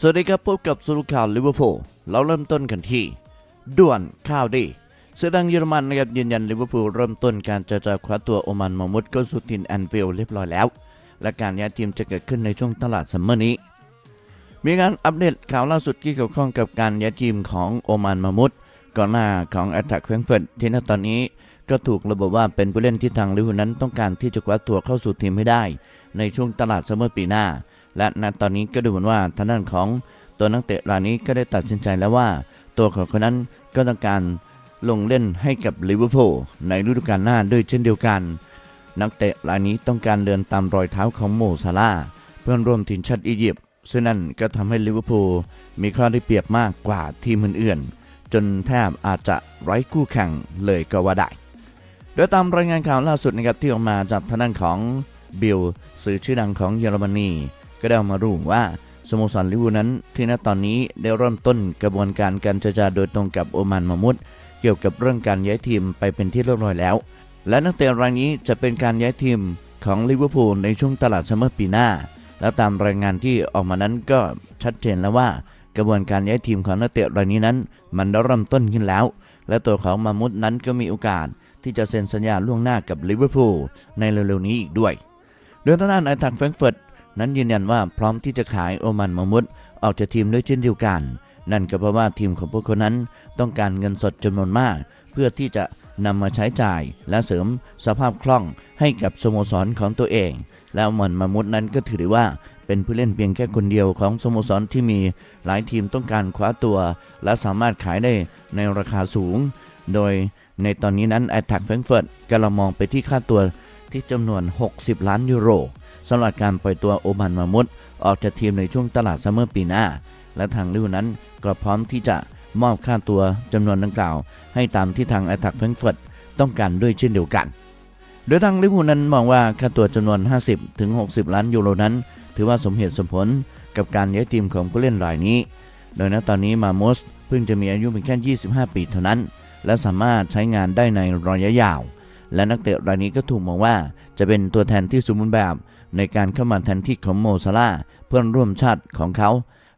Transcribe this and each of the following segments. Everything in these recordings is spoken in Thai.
สวัสดีครับพบกับสรุข่าวลิเวอร์พูลเราเริ่มต้นกันที่ด่วนข่าวดีเสือดังเยอรมันนะครับยืนยันลิเวอร์พูลเริ่มต้นการเจรจาคว้าตัวโอมันมามุดเข้าสู่ทีมแอนฟิลเรียบร้อยแล้ว และการย้ายทีมจะเกิดขึ้นในช่วงตลาดซัมเมอร์นี้ มีการอัปเดตข่าวล่าสุดที่เกี่ยวข้องกับการย้ายทีมของโอมันมามุดก่อนหน้าของแอตแทกแฟงเฟิร์ตที่ณตอนนี้ก็ถูกระบุว่าเป็นผู้เล่นที่ทางลิเวอร์พูลนั้นต้องการที่จะคว้าตัวเข้าสู่ทีมให้ได้ ในช่วงตลาดซัมเมอร์ปีหน้า และณตอนนี้ก็ดูเหมือนว่าทางด้านของตัวนักเตะรายนี้ก็ได้ตัดสินใจแล้วว่า ตัวของเขานั้นก็ต้องการลงเล่นให้กับลิเวอร์พูลในฤดูกาลหน้าด้วยเช่นเดียวกัน นักเตะรายนี้ต้องการเดินตามรอยเท้าของโมซาลาเพื่อนร่วมทีมชาติอียิปต์ซึ่งนั่นก็ทำให้ลิเวอร์พูลมีข้อได้เปรียบมากกว่าทีมอื่นๆจนแทบอาจจะไร้คู่แข่งเลยก็ว่าได้โดยตามรายงานข่าวล่าสุดนะครับที่ออกมาจากทางด้านของบิลสื่อชื่อดังของเยอรมนี ก็ได้มารู้ว่าสโมสรลิเวอร์พูลนั้น ที่ณตอนนี้ได้เริ่มต้นกระบวนการการเจรจาโดยตรงกับโอมานมามุดเกี่ยวกับเรื่องการย้ายทีมไปเป็นที่เรียบร้อยแล้ว และนักเตะรายนี้จะเป็นการย้ายทีมของลิเวอร์พูลในช่วงตลาดซัมเมอร์ปีหน้า และตามรายงานที่ออกมานั้นก็ชัดเจนแล้วว่ากระบวนการย้ายทีมของนักเตะรายนี้นั้น มันได้เริ่มต้นขึ้นแล้ว และตัวของมามุดนั้นก็มีโอกาสที่จะเซ็นสัญญาล่วงหน้ากับลิเวอร์พูลในเร็วๆนี้อีกด้วยโดยทางด้านไอทักแฟรงก์เฟิร์ต นั้นยืนยันว่าพร้อมที่จะขายโอมันมามุดออกจากทีมด้วยเช่นเดียวกัน นั่นก็เพราะว่าทีมของพวกเขานั้นต้องการเงินสดจำนวนมาก เพื่อที่จะนำมาใช้จ่ายและเสริมสภาพคล่องให้กับสโมสรของตัวเอง แล้วมันมามุดนั้นก็ถือได้ว่าเป็นผู้เล่นเพียงแค่คนเดียวของสโมสรที่มีหลายทีมต้องการคว้าตัว และสามารถขายได้ในราคาสูง โดยในตอนนี้นั้นแอตแทกแฟรงเฟิร์ตกำลังมองไปที่ค่าตัวที่จำนวน 60 ล้านยูโร สำหรับการปล่อยตัวโอมันมามุดออกจากทีมในช่วงตลาดซัมเมอร์ปีหน้า และทางลิวนั้นก็พร้อมที่จะมอบค่าตัวจำนวนดังกล่าว ให้ตามที่ทางแอตแทกแฟงเฟิร์ตต้องการด้วยเช่นเดียวกัน โดยทางลิเวอร์พูลนั้นมองว่าค่าตัวจำนวน 50 ถึง 60 ล้านยูโรนั้น ถือว่าสมเหตุสมผลกับการย้ายทีมของผู้เล่นรายนี้ โดยณตอนนี้มาโมสเพิ่งจะมีอายุเพียงแค่ 25 ปีเท่านั้น และสามารถใช้งานได้ในระยะยาว และนักเตะรายนี้ก็ถูกมองว่าจะเป็นตัวแทนที่สมบูรณ์แบบ ในการเข้ามาแทนที่ของโมซาลาเพื่อนร่วมชาติของเขา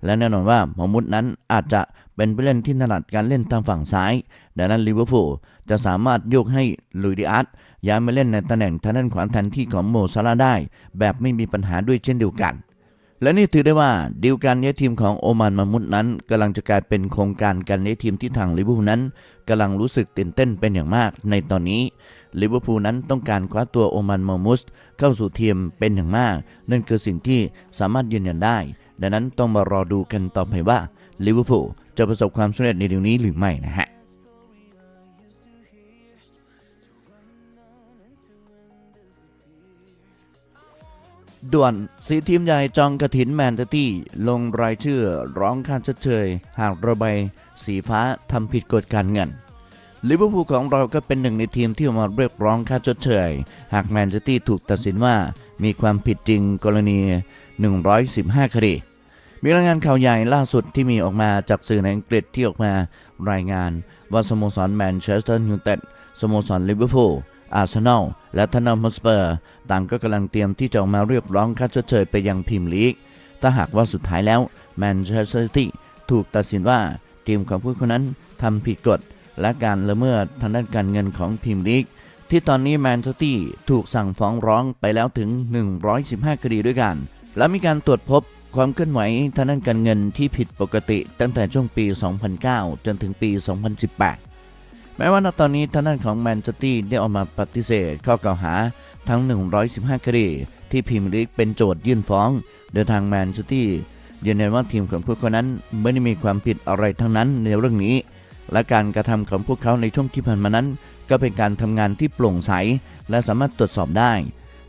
และแน่นอนว่าหมอมุดนั้นอาจจะเป็นผู้เล่นที่ถนัดการเล่นทางฝั่งซ้าย ดังนั้นลิเวอร์พูลจะสามารถโยกให้ลุยดิอาร์ตย้ายมาเล่นในตำแหน่งทางด้านขวาแทนที่ของโมซาลาได้ แบบไม่มีปัญหาด้วยเช่นเดียวกัน และนี่ถือได้ว่าดีลการย้ยทีมของโอมานมามุดนั้นกำลังจะกลายเป็นโครงการการย้ยทีมที่ทางลิเวอร์พูลนั้นกำลังรู้สึกตื่นเต้นเป็นอย่างมากในตอนนี้ลิเวอร์พูลนั้นต้องการคว้าตัวโอมานมามุสเข้าสู่ทีมเป็นอย่างมาก นั่นคือสิ่งที่สามารถยืนยันได้ ดังนั้นต้องมารอดูกันต่อไปว่าลิเวอร์พูลจะประสบความสำเร็จในเดี๋ยวนี้หรือไม่นะฮะ ด่วนสีทีมใหญ่จองกระถินแมนเตอร์ตี้ลงรายชื่อร้องค่าชดเชย หากระบายสีฟ้าทำผิดกฎการเงินลิเวอร์พูลของเราก็เป็นหนึ่งในทีมที่ออกมาเรียกร้องค่าชดเชย หากแมนเชสเตอร์ถูกตัดสินว่ามีความผิดจริงกรณี 115 คดี มีรายงานข่าวใหญ่ล่าสุดที่มีออกมาจากสื่อในอังกฤษที่ออกมารายงานว่าสโมสรแมนเชสเตอร์ยูไนเต็ดสโมสรลิเวอร์พูลอาร์เซนอล และทนอมฮอสเปอร์ต่างก็กำลังเตรียมที่จะออกมาเรียกร้องค่าชดเชยไปยังพรีเมียร์ลีก ถ้าหากว่าสุดท้ายแล้วแมนเชสเตอร์ซิตี้ถูกตัดสินว่าทีมของผู้คนนั้นทำผิดกฎ และการละเมิดทางด้านการเงินของพรีเมียร์ลีก ที่ตอนนี้แมนเชสเตอร์ถูกสั่งฟ้องร้องไปแล้วถึง 115 คดีด้วยกัน และมีการตรวจพบความเคลื่อนไหวทางด้านการเงินที่ผิดปกติตั้งแต่ช่วงปี 2009 จนถึงปี 2018 แม้ว่าณตอนนี้ทางด้านของแมนเชสเตอร์ได้ออกมาปฏิเสธข้อกล่าวหาทั้ง 115 คดี ที่พรีเมียร์ลีกเป็นโจทยื่นฟ้อง โดยทางแมนเชสเตอร์ยืนยันว่าทีมของพวกเขานั้นไม่ได้มีความผิดอะไรทั้งนั้นในเรื่องนี้ และการกระทำของพวกเขาในช่วงที่ผ่านมานั้น ก็เป็นการทำงานที่โปร่งใส และสามารถตรวจสอบได้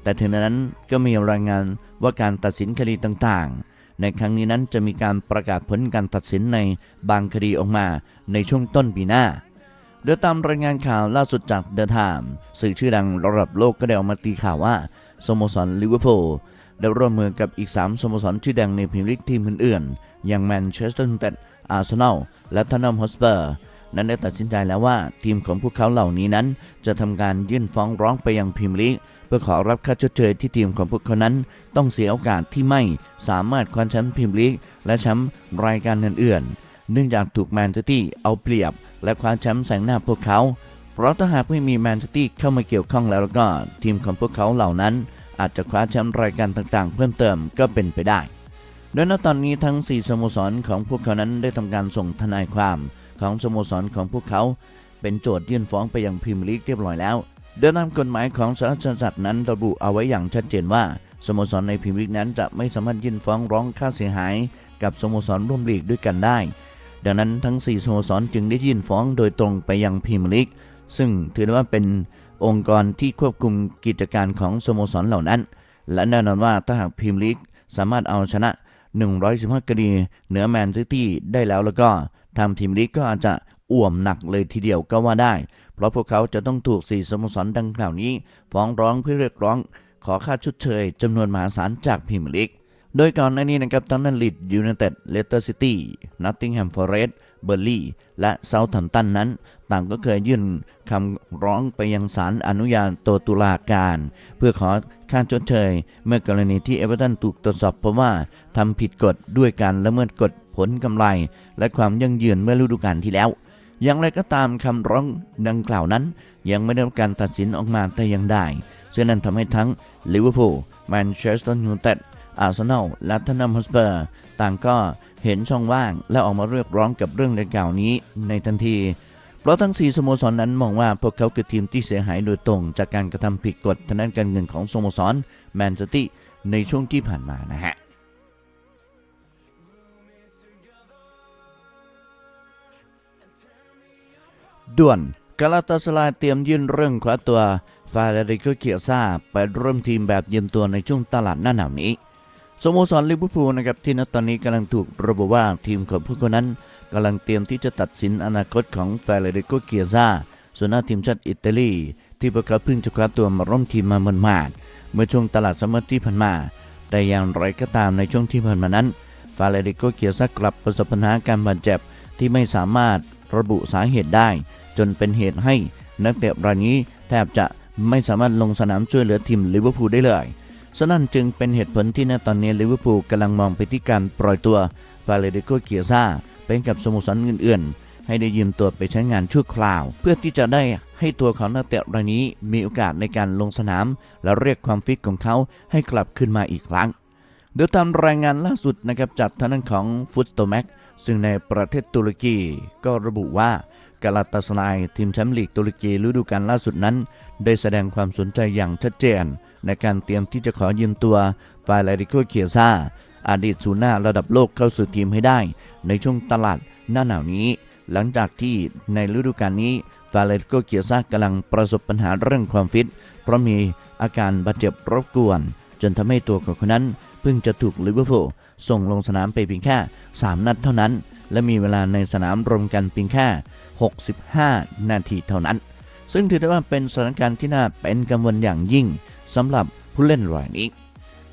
แต่ถึงนั้นก็มีรายงานว่าการตัดสินคดีต่างๆ ในครั้งนี้นั้นจะมีการประกาศผลการตัดสินในบางคดีออกมาในช่วงต้นปีหน้า โดยตามรายงานข่าวล่าสุดจากเดอะไทม์สื่อชื่อดังระดับโลกก็ได้ออกมาตีข่าวว่าสโมสรลิเวอร์พูลได้ร่วมมือกับอีก 3 สโมสรชื่อดังในพรีเมียร์ลีกทีมอื่นๆ อย่างแมนเชสเตอร์ยูไนเต็ด อาร์เซนอล และทนนัมฮอสเปอร์ นั้นได้ตัดสินใจแล้วว่าทีมของพวกเขาเหล่านี้นั้น จะทำการยื่นฟ้องร้องไปยังพรีเมียร์ลีกเพื่อขอรับค่าชดเชยที่ทีมของพวกเขานั้น ต้องเสียโอกาสที่ไม่สามารถคว้าแชมป์พรีเมียร์ลีกและแชมป์รายการอื่นๆ เนื่องจากถูกแมนเชสเตอร์เอาเปรียบ และคว้าแชมป์แซงหน้าพวกเขา เพราะถ้าหากไม่มีแมนเชสเตอร์เข้ามาเกี่ยวข้องแล้วก็ ทีมของพวกเขาเหล่านั้น อาจจะคว้าแชมป์รายการต่างๆ เพิ่มเติมก็เป็นไปได้ โดยณตอนนี้ทั้ง 4 สโมสรของพวกเขานั้นได้ทำการส่งทนายความของสโมสรของพวกเขา เป็นโจทยื่นฟ้องไปยังพรีเมียร์ลีกเรียบร้อยแล้ว โดยตามกฎหมายของสหราชอาณาจักรนั้นระบุเอาไว้อย่างชัดเจนว่าสโมสรในพรีเมียร์ลีกนั้นจะไม่สามารถยื่นฟ้องร้องค่าเสียหาย กับสโมสรร่วมลีกด้วยกันได้ ดังนั้นทั้ง 4สโมสรจึงได้ยื่นฟ้องโดยตรงไปยังพรีเมียร์ลีกซึ่งถือได้ว่าเป็นองค์กรที่ควบคุมกิจการของสโมสรเหล่านั้น และแน่นอนว่าถ้าหากพรีเมียร์ลีกสามารถเอาชนะ 115 คดี เหนือแมนซิตี้ได้แล้วแล้วก็ทางทีมลีกก็อาจจะอ่วมหนักเลยทีเดียวก็ว่าได้ เพราะพวกเขาจะต้องถูก4สโมสรดังกล่าวนี้ ฟ้องร้องเพื่อเรียกร้อง ขอค่าชดเชยจำนวนมหาศาลจากพรีเมียร์ลีก โดยก่อนหน้านี้นะครับทั้งนั้นลีดยูไนเต็ดเลสเตอร์ซิตี้นัตติงแฮมฟอร์เรสต์เบอร์ลี่และเซาท์แฮมป์ตันนั้น ต่างก็เคยยื่นคำร้องไปยังศาลอนุญาโตตุลาการ เพื่อขอค่าชดเชย เมื่อกรณีที่เอเวอร์ตันถูกตรวจสอบเพราะว่าทำผิดกฎด้วยการละเมิดกฎผลกำไร และความยั่งยืนเมื่อฤดูกาลที่แล้วอย่างไรก็ตามคำร้องดังกล่าวนั้น ยังไม่ได้รับการตัดสินออกมาแต่ย่างใดซึ่งนั่นทำให้ทั้งลิเวอร์พูลแมนเชสเตอร์ยูไนเต็ด อาร์เซนอลและทันนัมฮอสเปอร์ต่างก็เห็นช่องว่างและออกมาเรียกร้องกับเรื่องดังกล่าวนี้ในทันที เพราะทั้ง 4สโมสรนนั้นมองว่าพวกเขาคือทีมที่เสียหายโดยตรง จากการกระทำผิดกฎทางด้านการเงินของสโมสรแมนเชสเตอร์ในช่วงที่ผ่านมานะฮะด่วนกาลาตาสลายเตรียมยื่นเรื่องคว้าตัวฟาเรริโกเคียซาไปร่วมทีมแบบยืมตัวในช่วงตลาดหน้าหนาวนี้ สโมสรลิเวอร์พูลนะครับที่ณตอนนี้กำลังถูกระบุว่าทีมของพวกเขานั้นกำลังเตรียมที่จะตัดสินอนาคตของฟาเรริโกเคียซาส่วนหน้าทีมชาติอิตาลี ที่พวกเขาเพิ่งจะคว้าตัวมาร่วมทีมมาเมื่อมาดเมื่อช่วงตลาดซัมเมอร์ที่ผ่านมา แต่อย่างไรก็ตามในช่วงที่ผ่านมานั้นฟาเรริโกเคียซากลับประสบปัญหาการบาดเจ็บที่ไม่สามารถระบุสาเหตุได้ จนเป็นเหตุให้นักเตะรายนี้แทบจะไม่สามารถลงสนามช่วยเหลือทีมลิเวอร์พูลได้เลย ฉะนั้นจึงเป็นเหตุผลที่ณตอนนี้ลิเวอร์พูลกำลังมองไปที่การปล่อยตัวฟาเรดิโกเกียซาเป็นกับสโมสรอื่นๆ ให้ได้ยืมตัวไปใช้งานชั่วคราว เพื่อที่จะได้ให้ตัวของนักเตะรายนี้มีโอกาสในการลงสนาม และเรียกความฟิตของเขาให้กลับขึ้นมาอีกครั้งโดยตามรายงานล่าสุดนะครับจากทางด้านของฟุตโตแม็กซึ่งในประเทศตุรกีก็ระบุว่ากาลาตาสไลายทีมแชมป์ลีกตุรกีฤดูกาลล่าสุดนั้น ได้แสดงความสนใจอย่างชัดเจน ในการเตรียมที่จะขอยืมตัวฟาเลริโกเคียซาอดีตศูนย์หน้าระดับโลกเข้าสู่ทีมให้ได้ ในช่วงตลาดหน้าหนาวนี้ หลังจากที่ในฤดูกาลนี้ฟาเลริโกเคียซากำลังประสบปัญหาเรื่องความฟิต เพราะมีอาการบาดเจ็บรบกวน จนทำให้ตัวของคนนั้นเพิ่งจะถูกลิเวอร์พูลส่งลงสนามไปเพียงแค่ 3 นัดเท่านั้น และมีเวลาในสนามรวมกันเพียงแค่ 65 นาทีเท่านั้น ซึ่งถือได้ว่าเป็นสถานการณ์ที่น่าเป็นกังวลอย่างยิ่งสำหรับผู้เล่นรายนี้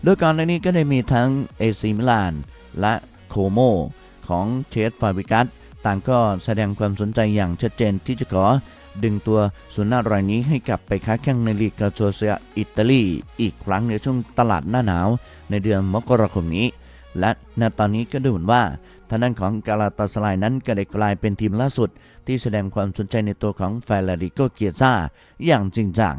โดยก่อนในนี้ก็ได้มีทั้งเอซีมิลานและโคโมของเชสฟาบิกัสต่างก็แสดงความสนใจอย่างชัดเจนที่จะขอดึงตัวสุนย์หน้ารายนี้ให้กลับไปค้าแข่งในลีกาโชเซียอิตาลีอีกครั้งในช่วงตลาดหน้าหนาว ในเดือนมกราคมนี้ และณตอนนี้ก็ดูเหมือนว่าางด้านของกาลาตาสลายนั้นก็ได้กลายเป็นทีมล่าสุด ที่แสดงความสนใจในตัวของฟลริโกเกียซ่าอย่างจริงจัง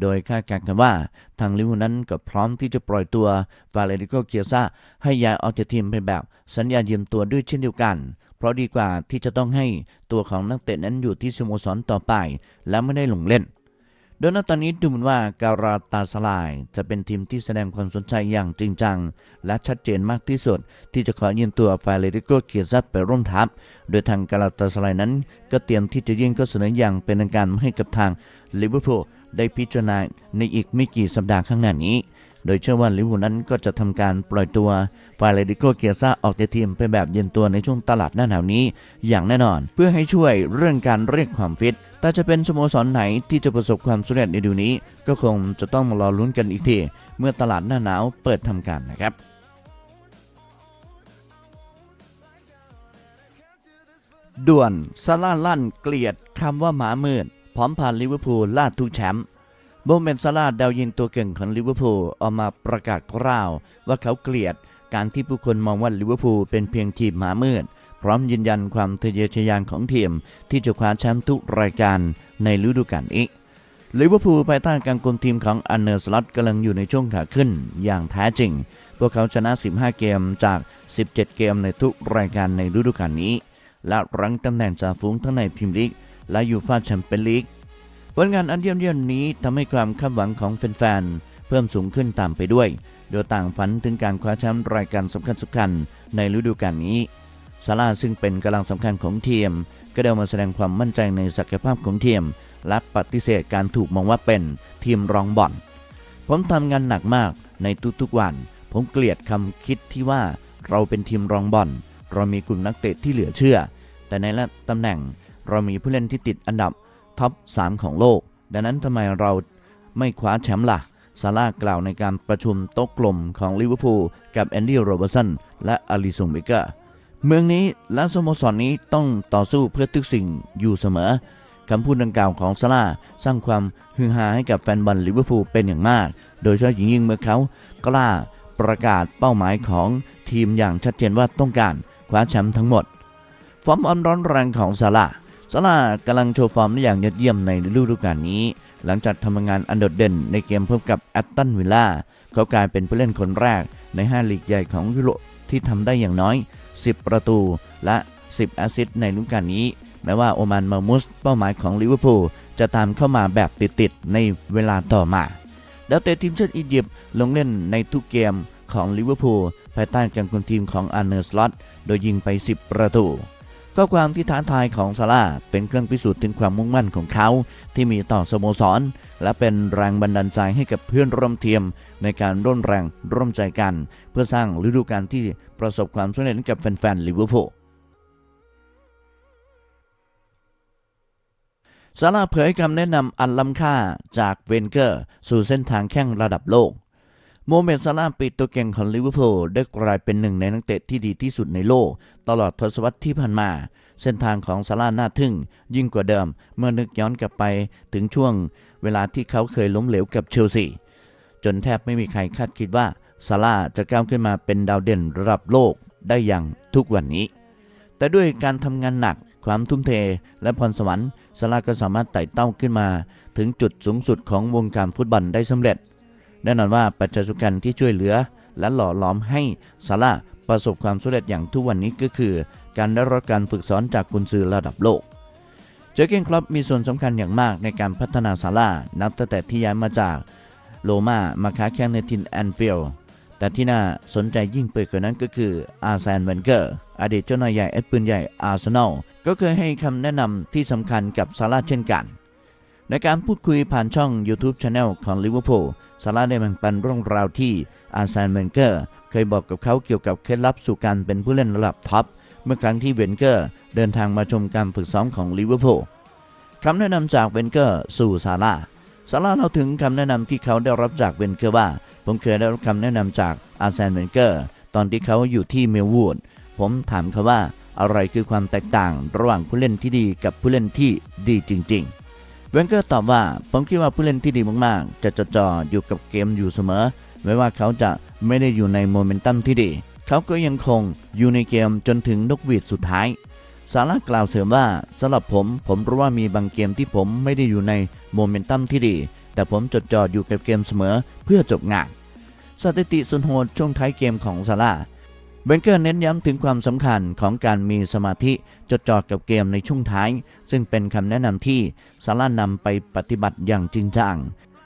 โดยคาดการณ์กันว่า ทางลิเวอร์พูลนั้นก็พร้อมที่จะปล่อยตัวฟาเลริโกเกียซ่าให้ย้ายออกจากทีมไปแบบสัญญาเยืมตัวด้วยเช่นเดียวกันเพราะดีกว่าที่จะต้องให้ตัวของนักเตะนั้นอยู่ที่สโมสรต่อไป และไม่ได้ลงเล่น โดยณตอนนี้ดูเหมือนว่าการาตาสลายจะเป็นทีมที่แสดงความสนใจอย่างจริงจัง และชัดเจนมากที่สุด ที่จะขอยืนตัวฟาเลริโกเกียซับไปร่วมทัพ โดยทางการาตาสลายนั้น ก็เตรียมที่จะยื่นข้อเสนออย่างเป็นทางการให้กับทางลิเวอร์พูลได้พิจารณาในอีกไม่กี่สัปดาห์ข้างหน้านี้ โดยเชื่อว่าลิเวอร์พูลนั้นก็จะทำการปล่อยตัวฟาเลดิโกเกียซ่าออกจากทีมไปแบบเย็นตัวในช่วงตลาดหน้าหนาวนี้ อย่างแน่นอน เพื่อให้ช่วยเรื่องการเรียกความฟิต แต่จะเป็นสโมสรไหนที่จะประสบความสำเร็จในดูนี้ ก็คงจะต้องมารอลุ้นกันอีกที เมื่อตลาดหน้าหนาวเปิดทำการนะครับด่วนซาร่าลั่นเกลียดคำว่าหมามืดพร้อมผ่านลิเวอร์พูลล่าทุกแชมป์โมเมนซาร่าดาวยิงตัวเก่งของลิเวอร์พูลออกมาประกาศกล่าว ว่าเขาเกลียดการที่ผู้คนมองว่าลิเวอร์พูลเป็นเพียงทีมหมามืด พร้อมยืนยันความทะเยอทะยานของทีม ที่จะคว้าแชมป์ทุกรายการในฤดูกาลนี้ลิเวอร์พูลภายใต้การคุมทีมของอันเนอร์สล็อตกำลังอยู่ในช่วงขาขึ้นอย่างแท้จริง พวกเขาชนะ 15 เกมจาก 17 เกมในทุกรายการในฤดูกาลนี้ และรั้งตำแหน่งจ่าฝูงทั้งในพรีเมียร์ลีกและยูฟ่าแชมเปี้ยนลีกผลงานอันเยี่ยมเยี่ยมนี้ทำให้ความคาดหวังของแฟนๆเพิ่มสูงขึ้นตามไปด้วย โดยต่างฝันถึงการคว้าแชมป์รายการสำคัญสำคัญในฤดูกาลนี้ ซาร่าซึ่งเป็นกำลังสำคัญของทีม ก็ได้มาแสดงความมั่นใจในศักยภาพของทีม และปฏิเสธการถูกมองว่าเป็นทีมรองบอลผมทำงานหนักมากในทุกๆวัน ผมเกลียดคำคิดที่ว่าเราเป็นทีมรองบอลเรามีกลุ่มนักเตะที่เหลือเชื่อ แต่ในละตำแหน่งเรามีผู้เล่นที่ติดอันดับท็อป 3 ของโลก ดังนั้นทำไมเราไม่คว้าแชมป์ล่ะซาร่ากล่าวในการประชุมโต๊ะกลมของลิเวอร์พูลกับแอนดี้โรเบอร์สันและอลิซงเบเกอร์ เมืองนี้และสโมสรนนี้ต้องต่อสู้เพื่อทุกสิ่งอยู่เสมอคำพูดดังกล่าวของซาร่าสร้างความฮือฮาให้กับแฟนบอลลิเวอร์พูลเป็นอย่างมาก โดยเฉพาะอย่างยิ่งเมื่อเขากล้าประกาศเป้าหมายของทีมอย่างชัดเจนว่าต้องการคว้าแชมป์ทั้งหมด ฟอร์มอันร้อนแรงของซาร่าซาร่ากำลังโชว์ฟอร์มได้อย่างยอดเยี่ยมในฤดูกาลนี้ หลังจากทำงานอันโดดเด่นในเกมพบกับแอตตันวิลล่าเขากลายเป็นผู้เล่นคนแรกใน 5 ลีกใหญ่ของยุโรปที่ทำได้อย่างน้อย 10 ประตูและ 10 แอสซิสต์ในฤดูกาลนี้ แม้ว่าโอมานมามุสเป้าหมายของลิเวอร์พูลจะตามเข้ามาแบบติดๆในเวลาต่อมาดาวเตะทีมชาติอียิปต์ลงเล่นในทุกเกมของลิเวอร์พูลภายใต้การคุมทีมของอาร์เนอร์สล็อตโดยยิงไป 10 ประตู ข้อความที่ท้าทายของซาร่าเป็นเครื่องพิสูจน์ถึงความมุ่งมั่นของเขา ที่มีต่อสโมสร และเป็นแรงบันดาลใจให้กับเพื่อนร่วมทีมในการร่วมแรงร่วมใจกัน เพื่อสร้างฤดูกาลที่ประสบความสำเร็จกับแฟนๆลิเวอร์พูลซาร่าเผยคำแนะนำอันล้ำค่าจากเวนเกอร์ สู่เส้นทางแข่งระดับโลก โมเมนต์ซาร่าปีตัวเก่งของลิเวอร์พูลได้กลายเป็นหนึ่งในนักเตะที่ดีที่สุดในโลก ตลอดทศวรรษที่ผ่านมา เส้นทางของซาร่าน่าทึ่ง ยิ่งกว่าเดิมเมื่อนึกย้อนกลับไปถึงช่วง เวลาที่เขาเคยล้มเหลวกับเชลซีจนแทบไม่มีใครคาดคิดว่าซาร่าจะก้าวขึ้นมาเป็นดาวเด่นระดับโลกได้อย่างทุกวันนี้ แต่ด้วยการทำงานหนักความทุ่มเทและพรสวรรค์ซาร่าก็สามารถไต่เต้าขึ้นมา ถึงจุดสูงสุดของวงการฟุตบอลได้สำเร็จ แน่นอนว่าปัจจัยสำคัญที่ช่วยเหลือ และหล่อหลอมให้ซาร่าประสบความสำเร็จอย่างทุกวันนี้ก็คือ การได้รับการฝึกสอนจากกุนซือระดับโลก เจอเกนคลับมีส่วนสำคัญอย่างมากในการพัฒนาซาร่านับตั้งแต่ที่ย้ายมาจากโรม่ามาค้าแข่งในทินแอนฟิลด์แต่ที่น่าสนใจยิ่งไปกว่านั้นก็คืออาร์แซนเวนเกอร์อดีตเจ้านายใหญ่เอ็ดปืนใหญ่อาร์เซนอลก็เคยให้คำแนะนำที่สำคัญกับซาร่าเช่นกัน ในการพูดคุยผ่านช่อง YouTube Channel ของลิเวอร์พูล ซาร่าได้แบ่งปันเรื่องราวที่อาร์แซนเวนเกอร์เคยบอกกับเขาเกี่ยวกับเคล็ดลับสู่การเป็นผู้เล่นระดับท็อปเมื่อครั้งที่เวนเกอร์เดินทางมาชมการฝึกซ้อมของลิเวอร์พูลคำแนะนำจากเวนเกอร์สู่ซาร่าซาร่าเล่าถึงคำแนะนำที่เขาได้รับจากเวนเกอร์ว่า ผมเคยได้รับคำแนะนำจากอาร์แซนเวนเกอร์ตอนที่เขาอยู่ที่เมลวูดผมถามเขาว่าอะไรคือความแตกต่างระหว่างผู้เล่นที่ดีกับผู้เล่นที่ดีจริง ๆ เวนเกอร์ตอบว่า ผมคิดว่าผู้เล่นที่ดีมากๆ จะจดจ่ออยู่กับเกมอยู่เสมอ ไม่ว่าเขาจะไม่ได้อยู่ในโมเมนตัมที่ดี เขาก็ยังคงอยู่ในเกมจนถึงนกหวีดสุดท้ายซาร่ากล่าวเสริมว่าสำหรับผมผมรู้ว่ามีบางเกมที่ผมไม่ได้อยู่ในโมเมนตัมที่ดี แต่ผมจดจ่ออยู่กับเกมเสมอเพื่อจบงาน สถิติสุดโหดช่วงท้ายเกมของซาร่า เบนเกอร์เน้นย้ำถึงความสำคัญของการมีสมาธิจดจ่อกับเกมในช่วงท้าย ซึ่งเป็นคำแนะนำที่ซาร่านำไปปฏิบัติอย่างจริงจัง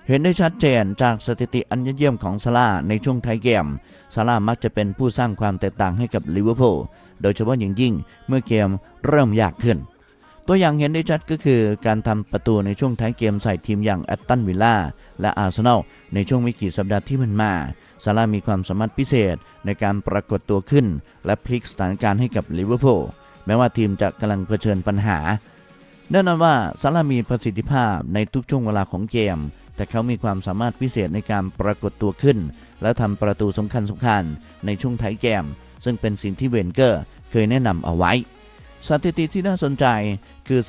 เห็นได้ชัดเจนจากสถิติอันยอดเยี่ยมของซาร่าในช่วงท้ายเกมซาร่ามักจะเป็นผู้สร้างความแตกต่างให้กับลิเวอร์พูลโดยเฉพาะอย่างยิ่งเมื่อเกมเริ่มยากขึ้น ตัวอย่างเห็นได้ชัดก็คือการทำประตูในช่วงท้ายเกมใส่ทีมอย่างแอตตันวิลล่าและอาร์เซนอลในช่วงไม่กี่สัปดาห์ที่มันมา ซาร่ามีความสามารถพิเศษในการปรากฏตัวขึ้น และพลิกสถานการณ์ให้กับลิเวอร์พูลแม้ว่าทีมจะกำลังเผชิญปัญหาแน่นอนว่าซาร่ามีประสิทธิภาพในทุกช่วงเวลาของเกม แต่เขามีความสามารถพิเศษในการปรากฏตัวขึ้น และทำประตูสำคัญสำคัญในช่วงท้ายเกม ซึ่งเป็นสิ่งที่เวนเกอร์เคยแนะนำเอาไว้ สถิติที่น่าสนใจคือ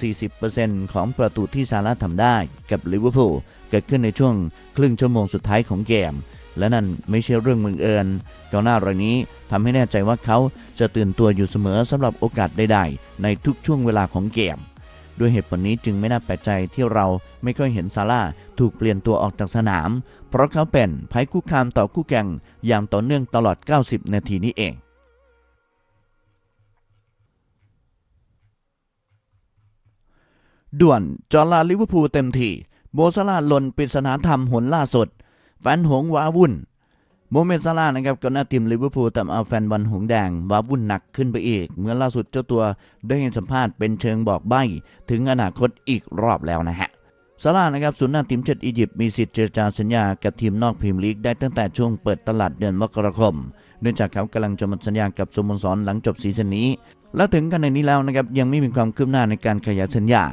40%ของประตูที่ซาร่าทำได้กับลิเวอร์พูลเกิดขึ้นในช่วงครึ่งชั่วโมงสุดท้ายของเกม และนั่นไม่ใช่เรื่องมึงเอิญกองหน้ารายนี้ทำให้แน่ใจว่าเขาจะตื่นตัวอยู่เสมอสำหรับโอกาสใดๆ ในทุกช่วงเวลาของเกม ด้วยเหตุผลนี้จึงไม่น่าแปลกใจที่เราไม่ค่อยเห็นซาร่าถูกเปลี่ยนตัวออกจากสนาม เพราะเขาเป็นภัยคุกคามต่อคู่แข่งอย่างต่อเนื่องตลอด 90 นาทีนี้เองด่วนจอลาลิเวอร์พูลเต็มที่โมซาลาลนปริศนาธรรมหนล่าสุด แฟนหงว้าวุ่นโมเมนซาลาห์นะครับก็หน้าทีมลิเวอร์พูลทำเอาแฟนบอลหงแดงว้าวุ่นหนักขึ้นไปอีก เมื่อล่าสุดเจ้าตัวได้ให้สัมภาษณ์เป็นเชิงบอกใบ้ ถึงอนาคตอีกรอบแล้วนะฮะซาลาห์นะครับศูนย์หน้าทีมชาติอียิปต์มีสิทธิ์เจรจาสัญญากับทีมนอกพรีเมียร์ลีกได้ตั้งแต่ช่วงเปิดตลาดเดือนมกราคมเนื่องจากเขากำลังจะหมดสัญญากับสโมสรหลังจบซีซั่นนี้ และถึงกันในนี้แล้วนะครับยังไม่มีความคืบหน้าในการขยายสัญญา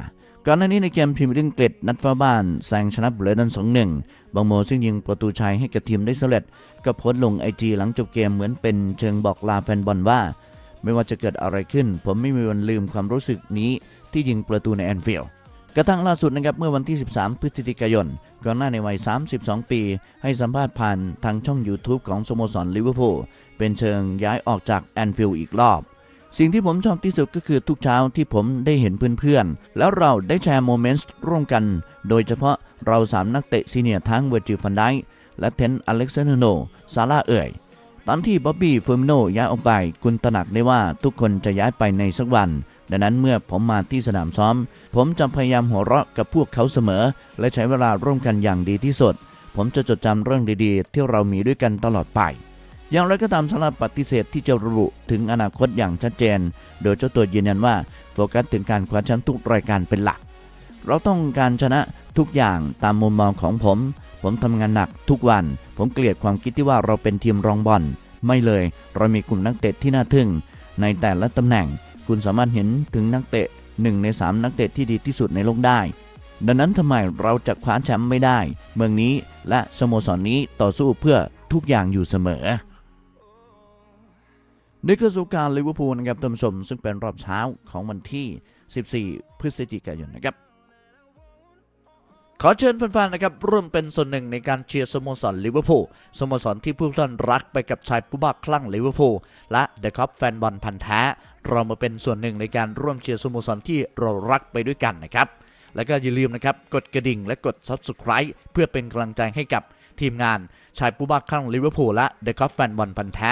ก่อนหน้านี้ในเกมพรีเมียร์ลีกอังกฤษนัดฟ้าบ้านแซงชนะบุรีรัมย์สองหนึ่งบางโมซึ่งยิงประตูชัยให้กับทีมได้สำเร็จก็โพสต์ลงไอจีหลังจบเกมเหมือนเป็นเชิงบอกลาแฟนบอลว่า ไม่ว่าจะเกิดอะไรขึ้น ผมไม่มีวันลืมความรู้สึกนี้ที่ยิงประตูในแอนฟิลด์กระทั่งล่าสุดนะครับเมื่อวันที่ 13 พฤศจิกายนก่อนหน้าในวัย 32 ปี ให้สัมภาษณ์ผ่านทางช่อง YouTube ของสโมสรลิเวอร์พูลเป็นเชิงย้ายออกจากแอนฟิลด์อีกรอบ สิ่งที่ผมชอบที่สุดก็คือทุกเช้าที่ผมได้เห็นเพื่อนๆ แล้วเราได้แชร์โมเมนต์ร่วมกัน โดยเฉพาะเราสามนักเตะซีเนียร์ทั้งเวอร์จิฟันไดและเทนอเล็กซานโนซาร่าเอ่ย ตอนที่บ๊อบบี้เฟอร์มิโนย้ายออกไป คุณตระหนักได้ว่าทุกคนจะย้ายไปในสักวัน ดังนั้นเมื่อผมมาที่สนามซ้อม ผมจะพยายามหัวเราะกับพวกเขาเสมอ และใช้เวลาร่วมกันอย่างดีที่สุด ผมจะจดจำเรื่องดีๆ ที่เรามีด้วยกันตลอดไป อย่างไรก็ตามสำหรับปฏิเสธที่จะระบุถึงอนาคตอย่างชัดเจน โดยเจ้าตัวยืนยันว่าโฟกัสถึงการคว้าแชมป์ทุกรายการเป็นหลัก เราต้องการชนะทุกอย่างตามมุมมองของผม ผมทำงานหนักทุกวัน ผมเกลียดความคิดที่ว่าเราเป็นทีมรองบอล ไม่เลย เรามีกลุ่มนักเตะที่น่าทึ่ง ในแต่ละตำแหน่ง คุณสามารถเห็นถึงนักเตะหนึ่งในสามนักเตะที่ดีที่สุดในโลกได้ ดังนั้นทำไมเราจะคว้าแชมป์ไม่ได้ เมืองนี้และสโมสรนนี้ต่อสู้เพื่อทุกอย่างอยู่เสมอ นี่คือสุการลิเวอร์พูลนะครับท่านผู้ชมซึ่งเป็นรอบเช้าของวันที่ 14 พฤศจิกายนนะครับ ขอเชิญแฟนๆนะครับร่วมเป็นส่วนหนึ่งในการเชียร์สโมสรลิเวอร์พูลสโมสรที่ผู้ท่านรักไปกับชายผู้บ้าคลั่งลิเวอร์พูลและเดอะคัพแฟนบอลพันธ์แท้เรามาเป็นส่วนหนึ่งในการร่วมเชียร์สโมสรที่เรารักไปด้วยกันนะครับ แล้วก็อย่าลืมนะครับกดกระดิ่งและกด Subscribe เพื่อเป็นกำลังใจให้กับทีมงานชายผู้บ้าคลั่งลิเวอร์พูลและเดอะคัพแฟนบอลพันธ์แท้